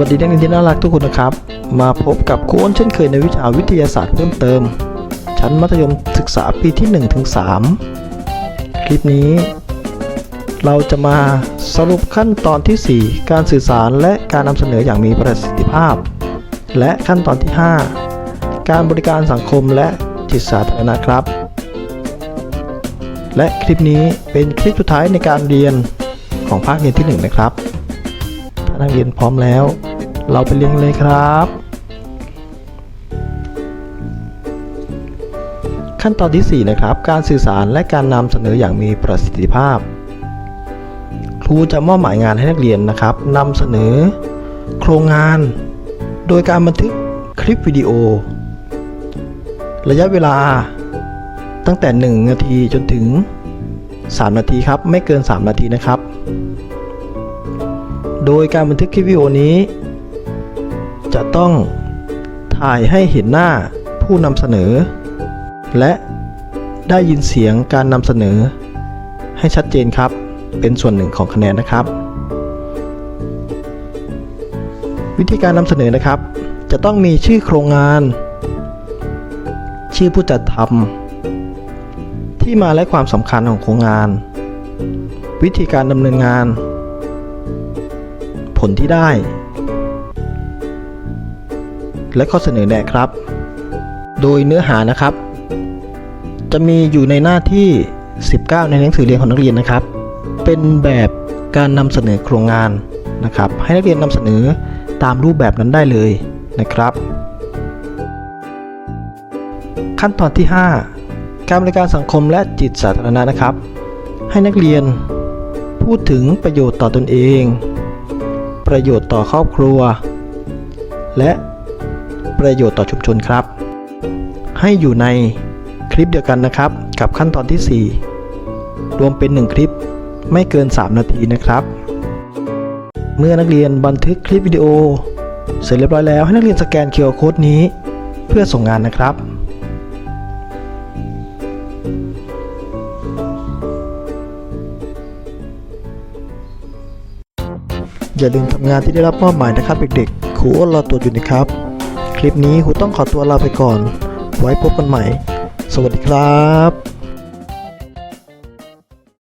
วัสดีนักเรียนที่น่ารักทุกคนนะครับ มาพบกับครูอ้นเช่นเคยในวิชาวิทยาศาสตร์เพิ่มเติม ชั้นมัธยมศึกษาปีที่1ถึง3คลิปนี้ เราจะมาสรุปขั้นตอนที่ 4 การสื่อสารและการนำเสนออย่างมีประสิทธิภาพ และขั้นตอนที่ 5 การบริการสังคมและจิตสาธารณะครับ และคลิปนี้เป็นคลิปสุดท้ายในการเรียนของภาคเรียนที่ 1 นะครับ นักเรียนพร้อมแล้ว เราไปเรียนเลยครับ ขั้นตอนที่ 4 นะครับ การสื่อสารและการนำเสนออย่างมีประสิทธิภาพ ครูจะมอบหมายงานให้นักเรียนนะครับนำเสนอ โครงงาน โดยการบันทึกคลิปวิดีโอ ระยะเวลาตั้งแต่ 1 นาทีจนถึง 3 นาทีครับ ไม่เกิน 3 นาทีนะครับ โดยการบันทึกคลิปวิดีโอนี้ จะต้องถ่ายให้เห็นหน้าผู้นำเสนอ และได้ยินเสียงการนำเสนอ ให้ชัดเจนครับ เป็นส่วนหนึ่งของคะแนนนะครับ วิธีการนำเสนอนะครับ จะต้องมีชื่อโครงงาน ชื่อผู้จัดทำที่มาและความสำคัญของโครงงาน วิธีการดำเนินงาน ผลที่ได้ และข้อเสนอแนะครับ โดยเนื้อหานะครับ จะมีอยู่ในหน้าที่ 19 ในหนังสือเรียนของนักเรียนนะครับ เป็นแบบการนำเสนอโครงงานนะครับ ให้นักเรียนนำเสนอตามรูปแบบนั้นได้เลยนะครับ ขั้นตอนที่ 5 การบริการสังคมและจิตสาธารณะนะครับ ให้นักเรียนพูดถึงประโยชน์ต่อตนเอง ประโยชน์ต่อครอบครัว และประโยชน์ต่อชุมชนครับ ให้อยู่ในคลิปเดียวกันนะครับ กับขั้นตอนที่ 4 รวมเป็น 1 คลิปไม่เกิน 3 นาทีนะครับ เมื่อนักเรียนบันทึกคลิปวิดีโอ เสร็จเรียบร้อยแล้วให้นักเรียนสแกน QR Code นี้ เพื่อส่งงานนะครับ อย่าลืมทำงานที่ได้รับมอบหมายนะครับเด็กๆครูอ้นรอตรวจอยู่นะครับ คลิปนี้ครูต้องขอตัวลาไปก่อน ไว้พบกันใหม่ สวัสดีครับ